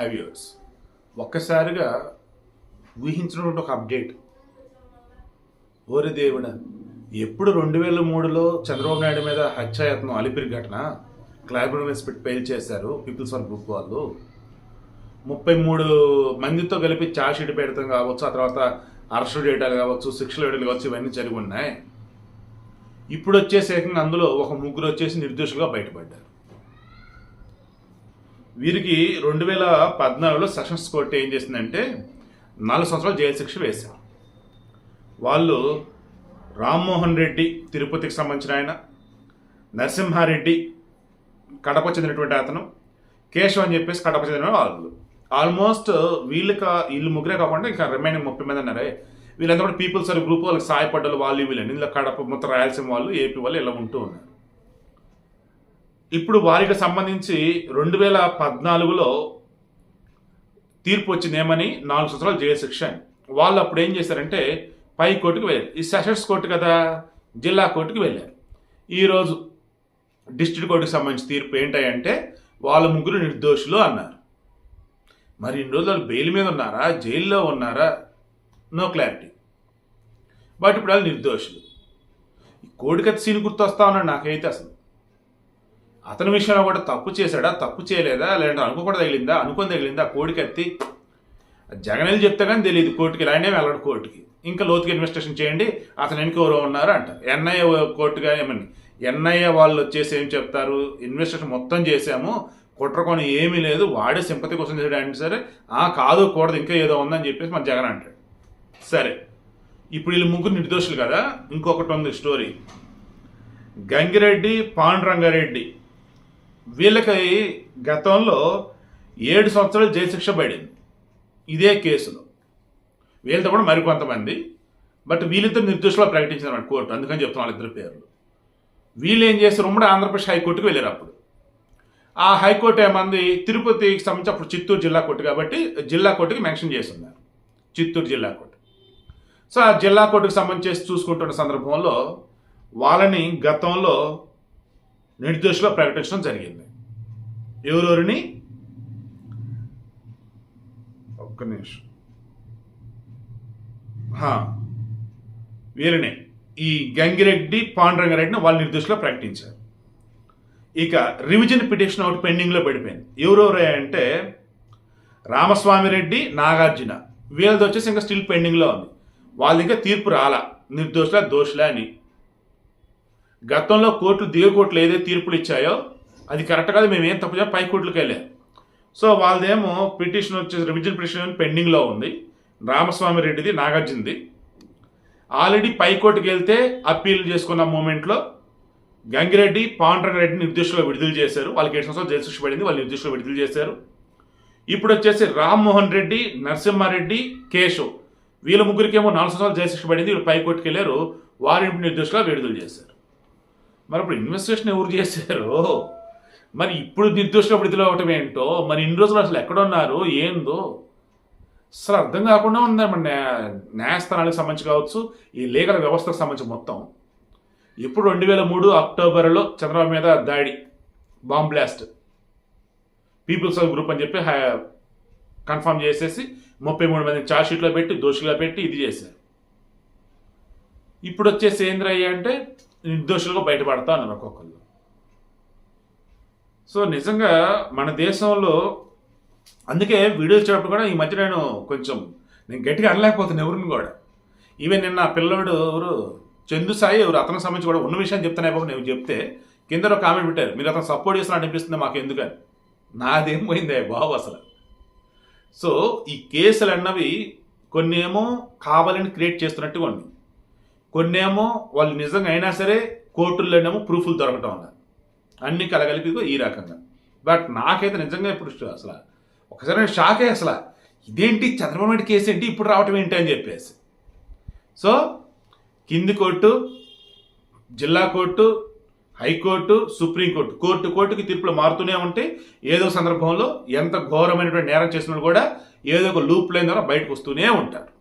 High viewers ఒక్కసారిగా ఊహించినటువంటి ఒక అప్డేట్ ఓరి దేవుడ ఎప్పుడు రెండు వేల మూడులో చంద్రబాబు నాయుడు మీద హత్యాయత్నం అలిపిరి ఘటన క్లైబ్రరీస్ పెట్టి పెయిల్ చేశారు పీపుల్స్ వన్ గ్రూప్ వాళ్ళు. ముప్పై మూడు మందితో కలిపి చార్జ్షీట్ పెడతాం కావచ్చు ఆ తర్వాత అరెస్ట్ చేయడాలు కావచ్చు శిక్షలు వేయడాలు కావచ్చు ఇవన్నీ జరిగి ఉన్నాయి. ఇప్పుడు వచ్చేసి ఏకంగా అందులో ఒక ముగ్గురు వచ్చేసి నిర్దోషులుగా బయటపడ్డారు. వీరికి రెండు వేల పద్నాలుగులో సెషన్స్ కోర్టు ఏం చేసిందంటే నాలుగు సంవత్సరాలు జైలు శిక్ష వేశారు. వాళ్ళు రామ్మోహన్ రెడ్డి తిరుపతికి సంబంధించిన ఆయన నరసింహారెడ్డి కడప చెందినటువంటి అతను కేశవ్ అని చెప్పేసి కడప చెందిన వాళ్ళు. ఆల్మోస్ట్ వీళ్ళకి వీళ్ళు ముగ్గురే కాకుండా ఇంకా రిమైనింగ్ ముప్పై మంది అన్నారే. వీళ్ళంతా కూడా పీపుల్స్ గ్రూప్ వాళ్ళకి సాయపడ్డలు వాళ్ళు వీళ్ళని. ఇందులో కడప మొత్తం రాయలసీమ వాళ్ళు ఏపీ వాళ్ళు ఇలా ఉంటూ ఉన్నారు. ఇప్పుడు వారికి సంబంధించి రెండు వేల పద్నాలుగులో తీర్పు వచ్చిందేమని నాలుగు సంవత్సరాలు జైలు శిక్ష వాళ్ళు అప్పుడు ఏం చేశారంటే పై కోర్టుకు వెళ్ళారు. ఈ సెషన్స్ కోర్టు కదా జిల్లా కోర్టుకు వెళ్ళారు. ఈరోజు డిస్ట్రిక్ట్ కోర్టుకు సంబంధించి తీర్పు ఏంటంటే వాళ్ళ ముగ్గురు నిర్దోషులు అన్నారు. మరి ఇన్ని రోజులు వాళ్ళు బెయిల్ మీద ఉన్నారా జైల్లో ఉన్నారా? No clarity. బట్ ఇప్పుడు వాళ్ళు నిర్దోషులు. కోడికత్ సీన్ గుర్తొస్తా ఉన్నాడు నాకైతే అసలు. అతని విషయంలో కూడా తప్పు చేశాడా? తప్పు చేయలేదా? లేదంటే అనుకోకుండా తగిలిందా? అనుకొని తగిలిందా? కోడికత్తి జగన్ చెప్తే కానీ తెలియదు కోర్టుకి. ఇలానే వెళ్ళడు కోర్టుకి. ఇంకా లోతుగా ఇన్వెస్టిగేషన్ చేయండి. అతను వెనక ఎవరో ఉన్నారు అంటారు ఎన్ఐఏ కోర్టుగా ఏమని? ఎన్ఐఏ వాళ్ళు వచ్చేసి ఏం చెప్తారు? ఇన్వెస్టిగేషన్ మొత్తం చేశాము. కుట్రకొని ఏమీ లేదు. వాడే సింపతి కోసం చేయడానికి సరే. ఆ కాదు కూడదు ఇంకా ఏదో ఉందని చెప్పేసి మన జగన్ అంటాడు. సరే. ఇప్పుడు వీళ్ళు ముగ్గురు నిర్దోషులు కదా? ఇంకొకటి ఉంది స్టోరీ గంగిరెడ్డి పాండురంగారెడ్డి. వీళ్ళకి గతంలో ఏడు సంవత్సరాలు జైలు శిక్ష పడింది. ఇదే కేసులో వీళ్ళతో కూడా మరికొంతమంది బట్ వీళ్ళిద్దరు నిర్దోషులు ప్రకటించారు కోర్టు అందుకని చెప్తున్నాను వాళ్ళిద్దరు పేర్లు. వీళ్ళు ఏం చేస్తారు ఉమ్మడి ఆంధ్రప్రదేశ్ హైకోర్టుకు వెళ్ళారు అప్పుడు. ఆ హైకోర్టు ఏమంది? తిరుపతికి సంబంధించి అప్పుడు చిత్తూరు జిల్లా కోర్టు కాబట్టి జిల్లా కోర్టుకి మెన్షన్ చేస్తున్నారు. చిత్తూరు జిల్లా కోర్టు. సో ఆ జిల్లా కోర్టుకు సంబంధించి చూసుకుంటున్న సందర్భంలో వాళ్ళని గతంలో నిర్దోషిగా ప్రకటించడం జరిగింది. ఎవరెవరిని? ఒక్క నిమిషం. హా, వీరిని ఈ గంగిరెడ్డి పాండురంగారెడ్డిని వాళ్ళు నిర్దోషిగా ప్రకటించారు. ఇక రివిజన్ పిటిషన్ ఒకటి పెండింగ్లో పడిపోయింది. ఎవరెవరు అంటే రామస్వామి రెడ్డి నాగార్జున. వీళ్ళది వచ్చేసి ఇంకా స్టిల్ పెండింగ్లో ఉంది. వాళ్ళు ఇంకా తీర్పు రాలా. నిర్దోషులా దోషులా అని. గతంలో కోర్టులు దిగ కోర్టులు ఏదైతే తీర్పులు ఇచ్చాయో అది కరెక్ట్ కాదు మేము ఏం తప్పు చేయాలి పై కోర్టులకు వెళ్ళాం. సో వాళ్ళదేమో పిటిషన్ వచ్చేసి రివిజన్ పిటిషన్ పెండింగ్లో ఉంది. రామస్వామి రెడ్డిది నాగార్జునది. ఆల్రెడీ పై కోర్టుకి వెళ్తే అప్పీల్ చేసుకున్న మూమెంట్లో గంగిరెడ్డి రెడ్డి నిర్దేశంలో విడుదల చేశారు. వాళ్ళకి ఏడు సంవత్సరాలు జైలు శిక్ష పడింది వాళ్ళు నిర్దేశంలో విడుదల చేశారు. ఇప్పుడు వచ్చేసి రామ్మోహన్ రెడ్డి నరసింహారెడ్డి కేశవ్ వీళ్ళ ముగ్గురికేమో నాలుగు సంవత్సరాలు జైలు శిక్ష పడింది వీళ్ళు పైకోర్టుకి వెళ్ళారు. వారిని నిర్దేశంలో విడుదల చేశారు. మరి ఇప్పుడు ఇన్వెస్టిగేషన్ ఎవరు చేశారు? మరి ఇప్పుడు నిర్దోషంలో విడుదల అవ్వటం ఏంటో? మరి ఇన్ని రోజులు అసలు ఎక్కడున్నారు ఏందో? అసలు అర్థం కాకుండా ఉంది? మన న్యాయస్థానాలకు సంబంధించి కావచ్చు ఈ లీగల్ వ్యవస్థకు సంబంధించి మొత్తం. ఇప్పుడు రెండు వేల మూడు అక్టోబర్లో చంద్రబాబు మీద దాడి బాంబ్ బ్లాస్ట్ పీపుల్స్ గ్రూప్ అని చెప్పి కన్ఫర్మ్ చేసేసి ముప్పై మూడు మంది ఛార్జ్ షీట్లో పెట్టి దోషులుగా పెట్టి ఇది చేశారు. ఇప్పుడు వచ్చేసి ఏంద్రయ్య అంటే నిర్దోషులుగా బయటపడతా ఉన్నారు ఒక్కొక్కళ్ళు. సో నిజంగా మన దేశంలో అందుకే వీడియోలు వచ్చేటప్పుడు కూడా ఈ మధ్య నేను కొంచెం నేను గట్టిగా అనలేకపోతున్నాను ఎవరిని కూడా. ఈవెన్ నిన్న పిల్లవాడు పిల్లోడు ఎవరు చందు సాయి ఎవరు అతనికి సంబంధించి కూడా ఉన్న విషయం చెప్తానే బాబు నేను చెప్తే కింద ఒక కామెంట్ పెట్టారు. మీరు అతను సపోర్ట్ చేస్తున్నా అనిపిస్తుంది మాకు ఎందుకని. నాదేం పోయిందే బాబు అసలు. సో ఈ కేసులు అన్నవి కొన్ని ఏమో కావాలని క్రియేట్ చేస్తున్నట్టుగా ఉన్నాయి కొన్ని ఏమో వాళ్ళు నిజంగా అయినా సరే కోర్టుల్లోనేమో ప్రూఫ్లు దొరకటం అన్నారు. అన్ని కలగలిపి ఈ రకంగా. బట్ నాకైతే నిజంగా ఇప్పుడు అసలు ఒకసారి షాకే అసలు. ఇదేంటి చంద్రబాబు నాయుడు కేసు ఏంటి? ఇప్పుడు రావటం ఏంటి అని చెప్పేసి. సో కింది కోర్టు జిల్లా కోర్టు హైకోర్టు సుప్రీంకోర్టు కోర్టు కోర్టుకి తీర్పులు మారుతూనే ఉంటే ఏదో సందర్భంలో ఎంత ఘోరమైనటువంటి నేరం చేసిన కూడా ఏదో ఒక లూప్ లైన్ ద్వారా బయటకు వస్తూనే ఉంటారు.